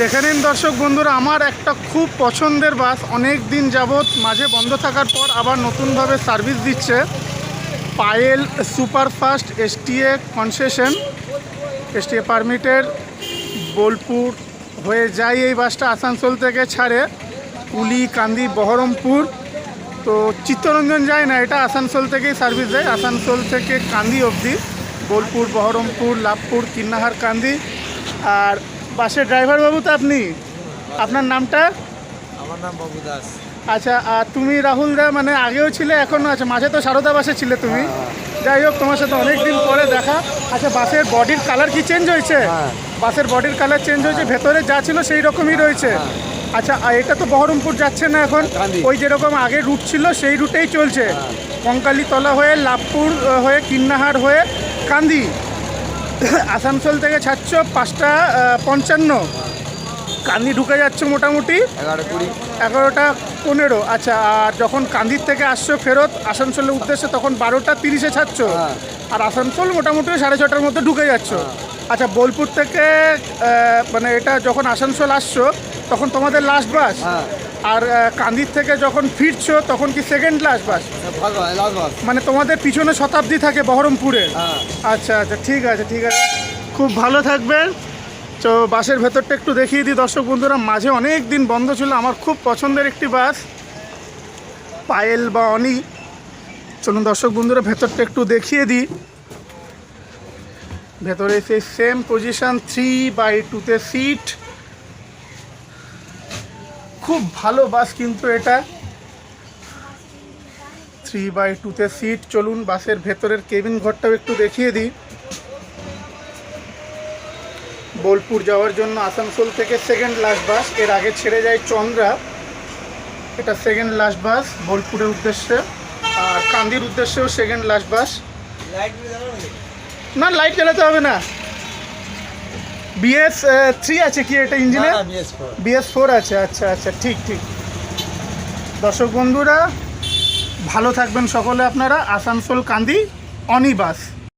দেখে নিন দর্শক বন্ধুরা, আমার একটা খুব পছন্দের বাস অনেক দিন যাবৎ মাঝে বন্ধ থাকার পর আবার নতুনভাবে সার্ভিস দিচ্ছে। Payel superfast STA concession, STA পারমিটের বোলপুর হয়ে যায় এই বাসটা আসানসোল থেকে ছাড়ে উলি, কান্দি, বহরমপুর। তো চিত্তরঞ্জন যায় না, এটা আসানসোল থেকেই সার্ভিস দেয়, আসানসোল থেকে কান্দি অবধি, বোলপুর, বহরমপুর, লাভপুর, কিন্নাহার, কান্দি। আর বাসের ড্রাইভার বাবু তো আপনি? আপনার নামটা? আমার নাম বাবু দাস। আচ্ছা আর তুমি রাহুল দা মানে আগেও ছিলে এখনও আছে। মাঝে তো সারদা বাসে ছিলে তুমি। যাই হোক তোমার সাথে অনেক দিন পরে দেখা। আচ্ছা বাসের বডির কালার কি চেঞ্জ হয়েছে? হ্যাঁ। বাসের বডির কালার চেঞ্জ হয়েছে ভেতরে যা ছিল সেই রকমই রয়েছে। আচ্ছা আর এটা তো বহরমপুর যাচ্ছে না এখন। ওই যেরকম আগে রুট ছিল সেই রুটেই চলছে। কঙ্কালীতলা হয়ে লাভপুর হয়ে কিন্নাহার হয়ে কান্দি। আসানসোল থেকে ছাড়ছ পাঁচটা পঞ্চান্ন। কান্দি ঢুকে যাচ্ছে মোটামুটি। এগারো কুড়ি। এগারোটা পনেরো। আচ্ছা আর যখন কান্দির থেকে আসছো ফেরত আসানসোলের উদ্দেশ্যে তখন বারোটা তিরিশে ছাড়ছ। হ্যাঁ। আর আসানসোল মোটামুটি সাড়ে ছটার মধ্যে ঢুকে যাচ্ছ। আচ্ছা বোলপুর থেকে মানে এটা যখন আসানসোল আসছো তখন তোমাদের লাস্ট বাস হ্যাঁ। আর কান্দির থেকে যখন ফিরছো তখন কি সেকেন্ড লাস্ট বাস ভালো লাস্ট বাস মানে তোমাদের পিছনে শতাব্দী থাকে বহরমপুরে হ্যাঁ। আচ্ছা আচ্ছা ঠিক আছে ঠিক আছে। খুব ভালো থাকবেন। তো বাসের ভেতরটা একটু দেখিয়ে দিই দর্শক বন্ধুরা। মাঝে অনেক দিন বন্ধ ছিল আমার খুব পছন্দের একটি বাস পায়েল বা অনি। চলুন দর্শক বন্ধুরা ভেতরটা একটু দেখিয়ে দিই। ভেতরে সেই সেম পজিশান থ্রি বাই টুতে সিট খুব ভালো বাস কিন্তু এটা। থ্রি বাই টুতে সিট চলুন বাসের ভেতরের কেবিন ঘরটাও একটু দেখিয়ে দিই। বোলপুর যাওয়ার জন্য আসানসোল থেকে সেকেন্ড লাস্ট বাসের আগে ছেড়ে যায় চন্দ্রা। এটা সেকেন্ড লাস্ট বাস বোলপুরের উদ্দেশ্যে। আর কান্দির উদ্দেশ্যেও সেকেন্ড লাস্ট বাস না? লাইট জ্বালাতে হবে না। বিএস থ্রি আছে কি এটা ইঞ্জিনে বিএস ফোর আছে আচ্ছা আচ্ছা ঠিক ঠিক। দর্শক বন্ধুরা ভালো থাকবেন সকলে আপনারা। আসানসোল কান্দি অনি বাস